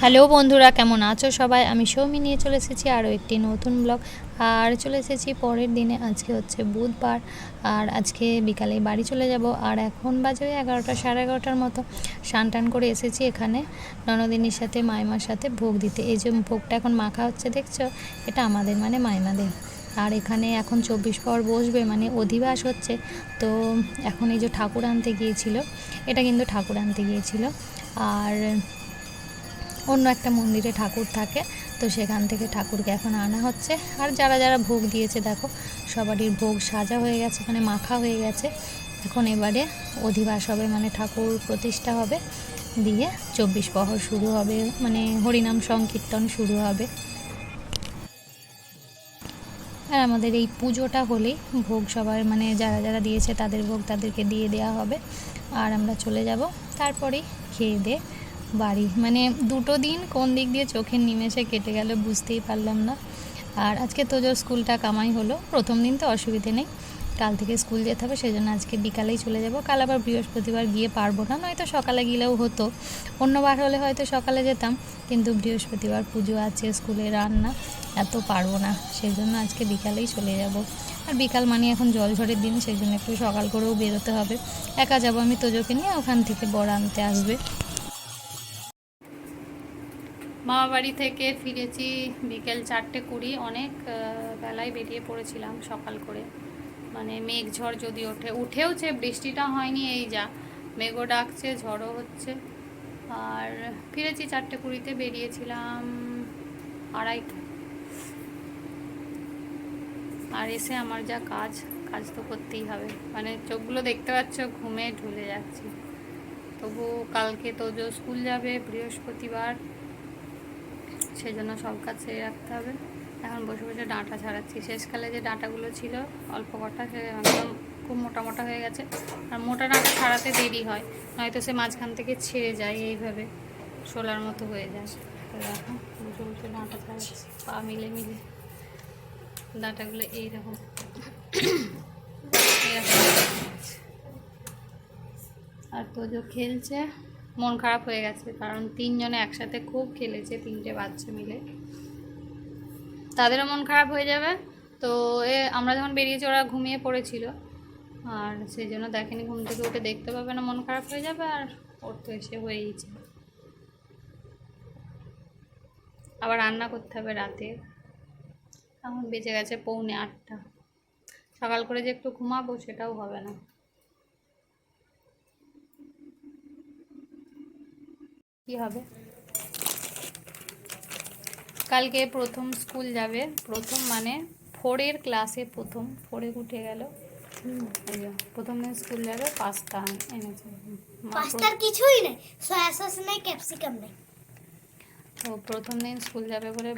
Hello বন্ধুরা, কেমন আছো সবাই? আমি সৌমি, নিয়ে চলে এসেছি আরও একটি নতুন ব্লগ। আর চলে এসেছি পরের দিনে, আজকে হচ্ছে বুধবার। আর আজকে বিকালে বাড়ি চলে যাব। আর এখন বাজে ওই এগারোটা, সাড়ে এগারোটার মতো। স্নান টান করে এসেছি এখানে। ননদিনীর সাথে, মাইমার সাথে ভোগ দিতে। এই যে ভোগটা এখন মাখা হচ্ছে, দেখছ? এটা আমাদের মানে মাইমাদের। আর এখানে এখন চব্বিশ পর বসবে মানে অধিবাস হচ্ছে। তো এখন এই যে ঠাকুর আনতে গিয়েছিল, এটা কিন্তু ঠাকুর আনতে গিয়েছিল। আর অন্য একটা মন্দিরে ঠাকুর থাকে। তো সেখান থেকে ঠাকুরকে এখন আনা হচ্ছে। আর যারা যারা ভোগ দিয়েছে, দেখো, সবারই ভোগ সাজা হয়ে গেছে মানে মাখা হয়ে গেছে। এখন এবারে অধিবাস হবে মানে ঠাকুর প্রতিষ্ঠা হবে। দিয়ে চব্বিশ প্রহর শুরু হবে মানে হরিনাম সংকীর্তন শুরু হবে। আর আমাদের এই পুজোটা হলেই ভোগ সবার মানে যারা যারা দিয়েছে, তাদের ভোগ তাদেরকে দিয়ে দেওয়া হবে। আর আমরা চলে যাব। তারপরেই খেয়ে দিয়ে বাড়ি। মানে দুটো দিন কোন দিক দিয়ে চোখের নিমেষে কেটে গেল বুঝতেই পারলাম না। আর আজকে তোজোর স্কুলটা কামাই হলো, প্রথম দিন তো অসুবিধে নেই। কাল থেকে স্কুল যেতে হবে সেই জন্য আজকে বিকালেই চলে যাব। কাল আবার বৃহস্পতিবার গিয়ে পারব না, নয়তো সকালে গেলেও হতো। অন্যবার হলে হয়তো সকালে যেতাম, কিন্তু বৃহস্পতিবার পুজো আছে, স্কুলে রান্না, এত পারব না। সেই জন্য আজকে বিকালেই চলে যাব। আর বিকাল মানে এখন জল ঝড়ের দিন সেই জন্য একটু সকাল করেও বেরোতে হবে। একা যাব আমি তোজোকে নিয়ে, ওখান থেকে বড় আনতে আসবে। মামা বাড়ি থেকে ফিরেছি বিকেল চারটে কুড়ি, অনেক বেলায় বেরিয়ে পড়েছিলাম সকাল করে। মানে মেঘ ঝড় যদি ওঠে, উঠেওছে, বৃষ্টিটা হয়নি, এই যা, মেঘও ডাকছে, ঝড়ও হচ্ছে। আর ফিরেছি চারটে কুড়িতে, বেরিয়েছিলাম আড়াইটা। আর এসে আমার যা কাজ কাজ তো করতেই হবে। মানে চোখগুলো দেখতে পাচ্ছ, ঘুমে ঢুলে যাচ্ছি। তবু কালকে তো স্কুল যাবে, বৃহস্পতিবার সেই জন্য সব কাজ সেরে রাখতে হবে। এখন বসে বসে ডাঁটা ছাড়াচ্ছি। শেষকালে যে ডাঁটাগুলো ছিল, অল্প কটা, সে একদম খুব মোটা মোটা হয়ে গেছে। আর মোটা ডাঁটা ছাড়াতে দেরি হয়, নয়তো সে মাঝখান থেকে ছিঁড়ে যায়, এইভাবে শোলার মতো হয়ে যায়। তো বসে বসে ডাঁটা ছাড়াচ্ছি। পা মিলে মিলে ডাঁটাগুলো এইরকম। আর তোজো খেলছে মন খারাপ হয়ে গেছে, কারণ তিনজনে একসাথে খুব খেলেছে, তিনটে বাচ্চা মিলে। তাদেরও মন খারাপ হয়ে যাবে। তো এ, আমরা যখন বেরিয়েছি, ওরা ঘুমিয়ে পড়েছিল। আর সেই জন্য দেখেনি ঘুম থেকে উঠে দেখতে পাবে না মন খারাপ হয়ে যাবে, আর ওর তো এসে হয়েইছে। আবার রান্না করতে হবে রাতে। এখন বেঁচে গেছে পৌনে আটটা। সকাল করে যে একটু ঘুমাবো, সেটাও হবে না। কি হবে? কালকে প্রথম স্কুল যাবে। প্রথম মানে ফোরের ক্লাসে প্রথম। ফোরে উঠে গেল। প্রথম দিন স্কুল যাবে পাস্তা এনেছে। পাস্তার কিছুই নেই। সয়া সস নেই ক্যাপসিকাম নেই। ও প্রথম দিন স্কুল যাবে বলে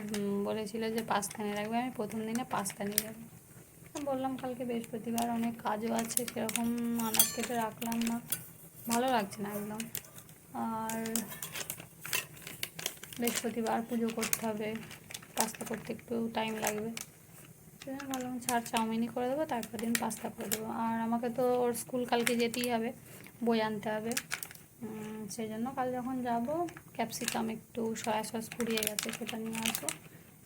বলেছিল যে পাস্তা নিয়ে রাখবে। আমি প্রথম দিনে পাস্তা নিয়ে যাব। বললাম কালকে বৃহস্পতিবার অনেক কাজও আছে সেরকম আনাজ কেটে রাখলাম না। ভালো লাগছে না একদম। আর বৃহস্পতিবার পুজো করতে হবে পাস্তা করতে একটু টাইম লাগবে। সেই জন্য ভাবলাম ছাড় চাউমিনই করে দেবো তারপর দিন পাস্তা করে দেবো। আর আমাকে তো ওর স্কুল কালকে যেতেই হবে বই আনতে হবে। সেই জন্য কাল যখন যাব ক্যাপসিকাম একটু সয়া সস পুড়িয়ে গেছে সেটা নিয়ে আসব।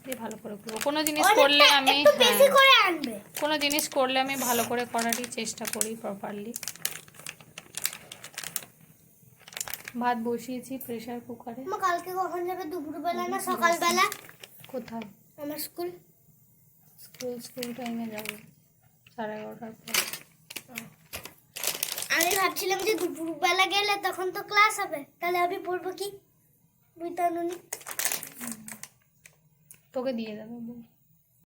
দিয়ে ভালো করে করব। কোনো জিনিস করলে আমি হ্যাঁ, কোনো জিনিস করলে আমি ভালো করে করারই চেষ্টা করি প্রপারলি ভাত বসিয়েছি প্রেসার কুকারে মা কালকে কখন যাবে? দুপুরবেলা না? সকালবেলা? কোথায়? আমার স্কুল স্কুল স্কুল টাইমে যাব। সাড়ে এগারোটার পর। আমি ভাবছিলাম যে দুপুরবেলা গেলে তখন তো ক্লাস হবে। তাহলে আমি পড়ব কি? বুঝতে তোকে দিয়ে দেবো বই